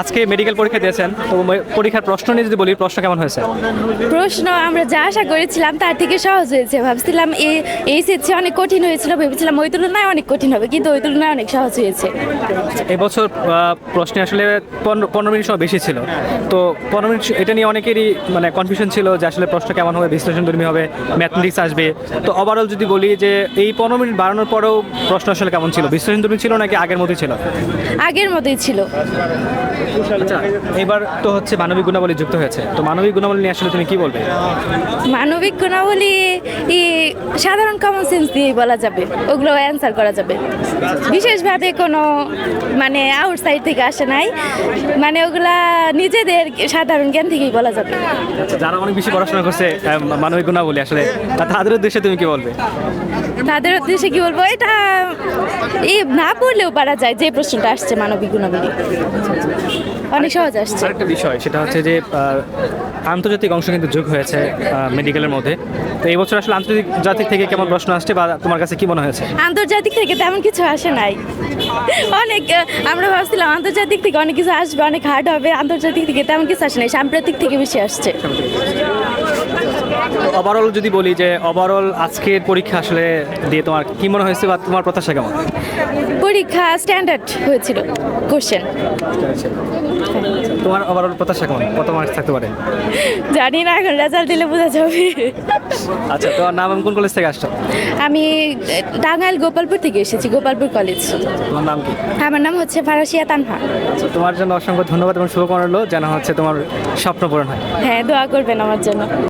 আজকে মেডিকেল পরীক্ষা দিয়েছেন তো পরীক্ষার প্রশ্ন নিয়ে যদি বলি প্রশ্ন কেমন হয়েছে? প্রশ্ন আমরা যা আশা করেছিলাম তার থেকে সহজ হয়েছে। ভাবছিলাম এই এই সেটছে অনেক কঠিন হয়েছিল ভেবেছিলাম ওই তুলনায় অনেক কঠিন হবে কিন্তু ওই তুলনায় অনেক সহজ হয়েছে। এবছর প্রশ্নে আসলে পনেরো মিনিট সময় বেশি ছিল। তো পনেরো মিনিট এটা নিয়ে অনেকেরই মানে কনফিউশন ছিল যে আসলে প্রশ্ন কেমন হবে বিশ্লেষণ ধর্মী হবে ম্যাথমেটিক্স আসবে। তো ওভারঅল যদি বলি যে এই পনেরো মিনিট বাড়ানোর পরেও প্রশ্ন আসলে কেমন ছিল? বিশ্লেষণ ধর্মী ছিল নাকি আগের মতোই ছিল? আগের মতোই ছিল। আচ্ছা এবার তো হচ্ছে মানবিক গুণাবলী যুক্ত হয়েছে। তো মানবিক গুণাবলী নিয়ে আসলে তুমি কি বলবে? মানবিক গুণাবলী সাধারণ কমন সেন্স দিয়েই বলা যাবে। ওগুলো অ্যান্সার করা যাবে। বিশেষভাবে কোনো মানে আউটসাইড থেকে আসে নাই। মানে ওগুলা নিজেদের সাধারণ জ্ঞান থেকেই বলা যাবে। আচ্ছা, যারা অনেক বেশি পড়াশোনা করছে মানবিক গুণাবলী আসলে তাদের উদ্দেশ্যে তুমি কি বলবে? তাদের উদ্দেশ্যে কি বলব? এটা এই না পড়লেও পারা যায় যে প্রশ্নটা আসছে মানবিক গুণাবলী। অনেক সহজ আসছে। আরেকটা বিষয় সেটা হচ্ছে যে আন্তর্জাতিক অংশ কিন্তু যোগ হয়েছে মেডিকেলের মধ্যে। তো এই বছর আসলে আন্তর্জাতিক জাতিক থেকে কেমন প্রশ্ন আসছে বা তোমার কাছে কি মনে হয়েছে? আন্তর্জাতিক থেকে তেমন কিছু আসে নাই। অনেক আমরা ভাবছিলাম আন্তর্জাতিক থেকে অনেক কিছু আসবে অনেক হার্ড হবে আন্তর্জাতিক থেকে তেমন কিছু আসে নাই সাম্প্রতিক থেকে বেশি আসছে। ওভারঅল যদি বলি যে ওভারঅল আজকের পরীক্ষা আসলে দিয়ে তোমার কি মনে হয়েছে বা তোমার প্রত্যাশা কেমন? পরীক্ষা স্ট্যান্ডার্ড হয়েছিল কোশ্চেন তোমার ওভারঅল প্রত্যাশা কেমন? কত মার্কস থাকতে পারে? জানি না এখন রেজাল্ট দিলে বোঝা যাবে। আচ্ছা তোমার নাম কোন কলেজ থেকে আসছো? আমি টাঙ্গাইল গোপালপুর থেকে এসেছি গোপালপুর কলেজ তোমার নাম কি? আমার নাম হচ্ছে ফারাসিয়া তানহা। আচ্ছা, তোমার জন্য অসংখ্য ধন্যবাদ এবং শুভকামনা রইল যেন হচ্ছে তোমার স্বপ্ন পূরণ হয়। হ্যাঁ দোয়া করবেন আমার জন্য।